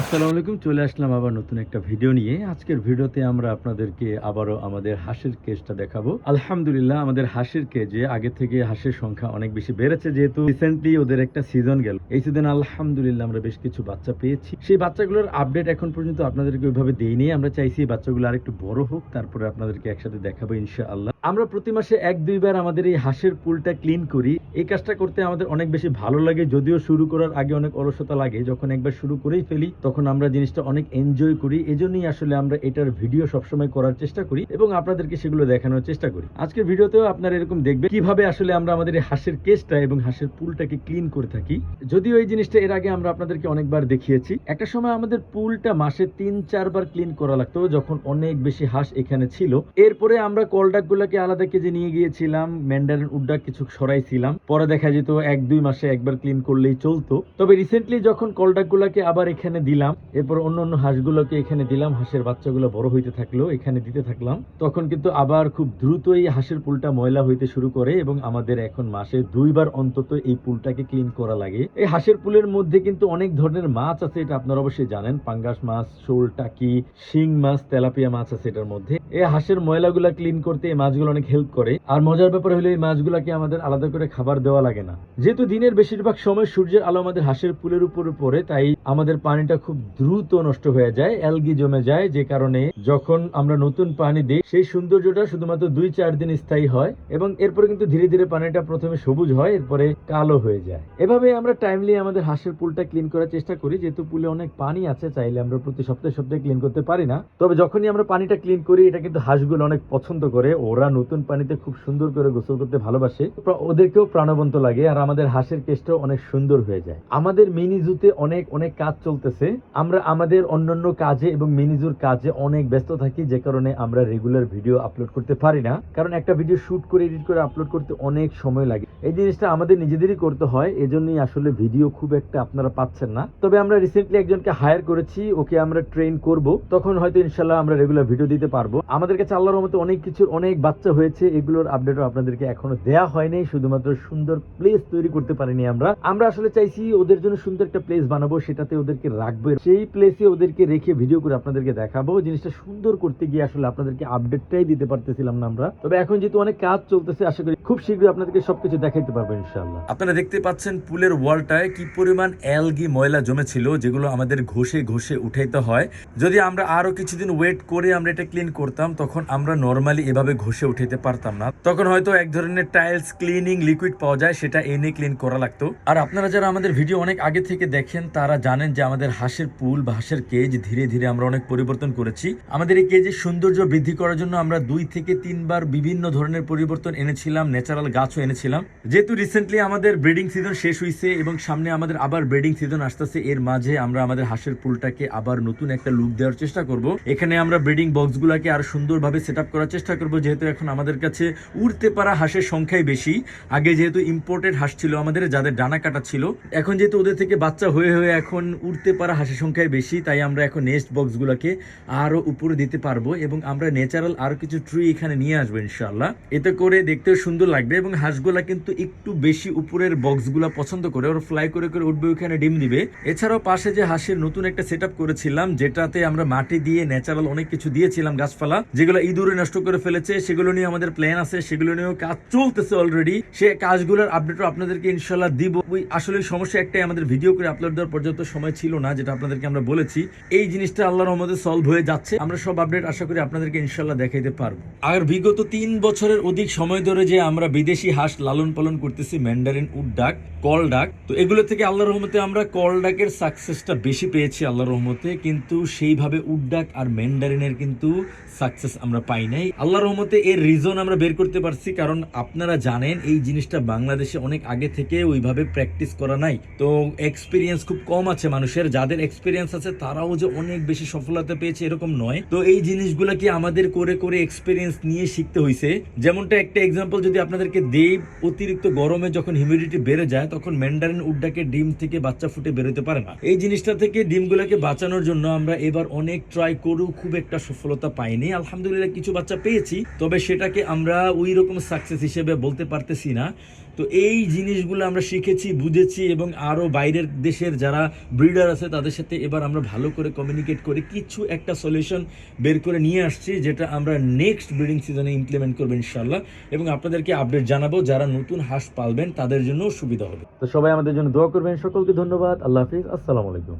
আসসালামু আলাইকুম, চলে আসলাম আবার নতুন একটা ভিডিও নিয়ে। আজকের ভিডিওতে আমরা আপনাদেরকে আবারও আমাদের হাঁসের কেজটা দেখাবো। আলহামদুলিল্লাহ, আমাদের হাঁসের কেজে আগে থেকে হাঁসের সংখ্যা অনেক বেশি বেড়েছে, যেহেতু রিসেন্টলি ওদের একটা সিজন গেল। এই সিজন আলহামদুলিল্লাহ আমরা বেশ কিছু বাচ্চা পেয়েছি। সেই বাচ্চাগুলোর আপডেট এখন পর্যন্ত আপনাদেরকে ওইভাবে দেইনি। আমরা চাইছি এই বাচ্চাগুলো আর একটু বড় হোক, তারপরে আপনাদেরকে একসাথে দেখাবো ইনশাআল্লাহ। আমরা প্রতি মাসে এক দুইবার আমাদের এই হাঁসের পুলটা ক্লিন করি। এই কাজটা করতে আমাদের অনেক বেশি ভালো লাগে, যদিও শুরু করার আগে অনেক অলসতা লাগে। যখন একবার শুরু করেই ফেলি তখন আমরা জিনিসটা অনেক এনজয় করি। এজন্যই আসলে আমরা এটার ভিডিও সবসময় করার চেষ্টা করি এবং আপনাদেরকে সেগুলো দেখানোর চেষ্টা করি। আজকের ভিডিওতেও আপনারা এরকম দেখবেন কীভাবে আসলে আমরা আমাদের এই হাঁসের কেসটা এবং হাঁসের পুলটাকে ক্লিন করে থাকি। যদিও এই জিনিসটা এর আগে আমরা আপনাদেরকে অনেকবার দেখিয়েছি। একটা সময় আমাদের পুলটা মাসে তিন, চারবার ক্লিন করা লাগতো যখন অনেক বেশি হাঁস এখানে ছিল। এরপরে আমরা কলডাক গুলাকে আলাদা কেজে নিয়ে গিয়েছিলাম ম্যান্ডারিন উড্ডাক কিছু সরাইছিলাম। পরে দেখা যেত এক, দুই মাসে একবার ক্লিন করলেই চলতো। তবে রিসেন্টলি যখন কলডাক গুলাকে আবার এখানে দিলাম, এরপর অন্য অন্য হাঁসগুলোকে এখানে দিলাম, হাঁসের বাচ্চাগুলো বড় হইতে থাকল এখানে দিতে থাকলাম। তখন কিন্তু আবার খুব দ্রুতই হাঁসের পুলটা ময়লা হইতে শুরু করে এবং আমাদের এখন মাসে দুইবার অন্তত এই পুলটাকে ক্লিন করা লাগে। এই হাঁসের পুলের মধ্যে কিন্তু অনেক ধরনের মাছ আছে, এটা আপনারা অবশ্যই জানেন। পাঙ্গাস মাছ, শোল, টাকি, শিং মাছ, তেলাপিয়া মাছ আছে এটার মধ্যে। এই হাঁসের ময়লাগুলা ক্লিন করতে এই মাছগুলো অনেক হেল্প করে। আর মজার ব্যাপার হলো এই মাছগুলাকে আমাদের আলাদা করে খাবার দেওয়া লাগে না। যেহেতু দিনের বেশিরভাগ সময় সূর্যের আলো আমাদের হাঁসের পুলের উপরে পড়ে, তাই আমাদের পানিটা খুব দ্রুত নষ্ট হয়ে যায়, অ্যালগি জমে যায়, যে কারণে যখন আমরা নতুন পানি দিই, সেই সৌন্দর্যটা শুধুমাত্র দুই চার দিন স্থায়ী হয় এবং এরপরে কিন্তু ধীরে ধীরে পানিটা প্রথমে সবুজ হয়, এরপরে কালো হয়ে যায়। এভাবে আমরা টাইমলি আমাদের হাঁসের পুলটা ক্লিন করার চেষ্টা করি, যেহেতু পুলে অনেক পানি আছে, চাইলে আমরা প্রতি সপ্তাহে সপ্তাহে ক্লিন করতে পারি না। তবে যখনই আমরা পানিটা ক্লিন করি, এটা কিন্তু হাঁসগুলো অনেক পছন্দ করে, ওরা নতুন পানিতে খুব সুন্দর করে গোসল করতে ভালোবাসে। ওদেরকেও প্রাণবন্ত লাগে, আর আমাদের হাঁসের কেসটাও অনেক সুন্দর হয়ে যায়। আমাদের মিনি জুতে অনেক অনেক কাজ চলতেছে আমরা আমাদের অন্যান্য কাজে এবং মিনি জুর কাজে অনেক ব্যস্ত থাকি, যে কারণে আমরা রেগুলার ভিডিও আপলোড করতে পারি না। কারণ একটা ভিডিও শুট করে এডিট করে আপলোড করতে অনেক সময় লাগে। এই জিনিসটা আমাদের নিজেদেরই করতে হয়, এজন্যই আসলে ভিডিও খুব একটা আপনারা পাচ্ছেন না। তবে আমরা রিসেন্টলি একজনকে হায়ার করেছি, ওকে আমরা ট্রেন করব। তখন হয়তো ইনশাল্লাহ আমরা রেগুলার ভিডিও দিতে পারব। আমাদের কাছে আল্লাহর মতো অনেক কিছুর অনেক বাচ্চা হয়েছে, এগুলোর আপডেটও আপনাদেরকে এখনও দেয়া হয়নি। শুধুমাত্র সুন্দর প্লেস তৈরি করতে পারিনি আমরা। আমরা আসলে চাইছি ওদের জন্য সুন্দর একটা প্লেস বানাবো, সেটাতে ওদেরকে রাখব। সেই প্লেসে ওদেরকে রেখে ভিডিও করে আপনাদেরকে দেখাবো। জিনিসটা সুন্দর করতে গিয়ে আসলে আপনাদেরকে আপডেটটাই দিতে পারতেছিলাম না আমরা। তবে এখন যেহেতু অনেক কাজ চলতেছে, আশা করি খুব শীঘ্রই আপনাদেরকে সবকিছু দেখাইতে পারব ইনশাআল্লাহ। আপনারা দেখতে পাচ্ছেন পুলের ওয়ালটায় কি পরিমাণ অ্যালগি ময়লা জমেছিল, যেগুলো আমাদের ঘষে ঘষে উঠাইতে হয়। যদি আমরা আরও কিছুদিন ওয়েট করে আমরা এটা ক্লিন করতাম, তখন আমরা নর্মালি এভাবে ঘষে উঠাইতে পারতাম না। তখন হয়তো এক ধরনের টাইলস ক্লিনিং লিকুইড পাওয়া যায়, সেটা এনে ক্লিন করা লাগতো। আর আপনারা যারা আমাদের ভিডিও অনেক আগে থেকে দেখেন, তারা জানেন যে আমাদের হাঁসের পুল বা হাঁসের কেজ ধীরে ধীরে আমরা অনেক পরিবর্তন করেছি। আমাদের এই কেজের সৌন্দর্য বৃদ্ধি করার জন্য আমরা দুই থেকে তিনবার বিভিন্ন ধরনের পরিবর্তন এনেছিলাম ন্যাচারাল গাছও এনেছিলাম। যেহেতু রিসেন্টলি আমাদের ব্রিডিং সিজন শেষ হয়েছে এবং সামনে আমাদের আবার ব্রিডিং সিজন আসতেছে, এর মাঝে আমরা আমাদের হাঁসের পুলটাকে আবার নতুন একটা লুক দেওয়ার চেষ্টা করব। এখানে আমরা ব্রিডিং বক্সগুলোকে আরও সুন্দরভাবে সেট করার চেষ্টা করব, যেহেতু এখন আমাদের কাছে উড়তে পারা হাঁসের সংখ্যাই বেশি। আগে যেহেতু ইম্পোর্টেড হাঁস ছিল আমাদের, যাদের ডানা কাটা ছিল, এখন যেহেতু ওদের থেকে বাচ্চা হয়ে হয়ে এখন উড়তে পারা হাঁসের সংখ্যাই বেশি, তাই আমরা এখন নেক্সট বক্সগুলোকে আরও উপরে দিতে পারব এবং আমরা ন্যাচারাল আরও কিছু ট্রি এখানে নিয়ে আসব ইনশাল্লাহ এতে করে দেখতেও সুন্দর লাগবে এবং হাঁসগুলা কিন্তু একটু বেশি উপরের বক্সগুলো পছন্দ করে, ওরা ফ্লাই করে করে উঠবে ওখানে ডিম দিবে। এছাড়াও পাশে যে হাঁসের নতুন একটা সেট করেছিলাম, যেটাতে আমরা মাটি দিয়ে ন্যাচারাল অনেক কিছু দিয়েছিলাম গাছপালা, যেগুলো ইঁদুরে নষ্ট করে ফেলেছে, সেগুলো নিয়ে আমাদের প্ল্যান আছে, সেগুলো নিয়েও কাজ চলতেছে অলরেডি সে কাজগুলোর আপডেটও আপনাদেরকে ইনশাল্লাহ দিব। ওই আসলে সমস্যা একটাই, আমাদের ভিডিও করে আপলোড দেওয়ার পর্যাপ্ত সময় ছিল না যেটা আপনাদেরকে আমরা বলেছি, এই জিনিসটা আল্লাহর রহমতে সলভ হয়ে যাচ্ছে। আমরা সব আপডেট আশা করি আপনাদেরকে ইনশাল্লাহ দেখাইতে পারব। আর বিগত তিন বছরের অধিক সময় ধরে যে আমরা বিদেশি হাঁস লালন পালন করতেছি ম্যান্ডারিন উড ডাক, কল ডাক, তো এগুলো থেকে আল্লাহর রহমতে আমরা কল ডাকের সাকসেসটা বেশি পেয়েছি আল্লাহর রহমতে, কিন্তু সেইভাবে উড ডাক আর ম্যান্ডারিনের কিন্তু সাকসেস আমরা পাই নাই। আল্লাহর রহমতে এর রিজন আমরা বের করতে পারছি, কারণ আপনারা জানেন এই জিনিসটা বাংলাদেশে অনেক আগে থেকে ওইভাবে প্র্যাকটিস করা নাই। তো এক্সপিরিয়েন্স খুব কম আছে মানুষের, যাদের এক্সপিরিয়েন্স আছে, তারাও যে অনেক বেশি সফলতা পেয়েছে এরকম নয়। তো এই জিনিসগুলো কি আমাদের করে করে এক্সপিরিয়েন্স নিয়ে শিখতে হয়েছে যেমনটা একটা এক্সাম্পল যদি আপনাদেরকে দেই, অতিরিক্ত গরমে যখন হিউমিডিটি বেড়ে যায়, তখন ম্যান্ডারিন উড্ডাকে ডিম থেকে বাচ্চা ফুটে বেরোতে পারে না। এই জিনিসটা থেকে ডিমগুলোকে বাঁচানোর জন্য আমরা এবার অনেক ট্রাই করেও খুব একটা সফলতা পাইনি। আলহামদুলিল্লাহ কিছু বাচ্চা পেয়েছি, তবে সেটাকে আমরা ওই রকম সাকসেস হিসেবে বলতে পারতেছি না। তো এই জিনিসগুলো আমরা শিখেছি, বুঝেছি এবং আরও বাইরের দেশের যারা ব্রিডার আছে তাদের সাথে এবার আমরা ভালো করে কমিউনিকেট করে কিছু একটা সলিউশন বের করে নিয়ে আসছি, যেটা আমরা নেক্সট ব্রিডিং সিজনে ইমপ্লিমেন্ট করব ইনশাল্লাহ এবং আপনাদেরকে আপডেট জানাব, যারা নতুন হাঁস পালবেন তাদের জন্য সুবিধা হবে। তো সবাই আমাদের জন্য দোয়া করবেন। সকলকে ধন্যবাদ। আল্লাহ হাফিজ। আসসালামু আলাইকুম।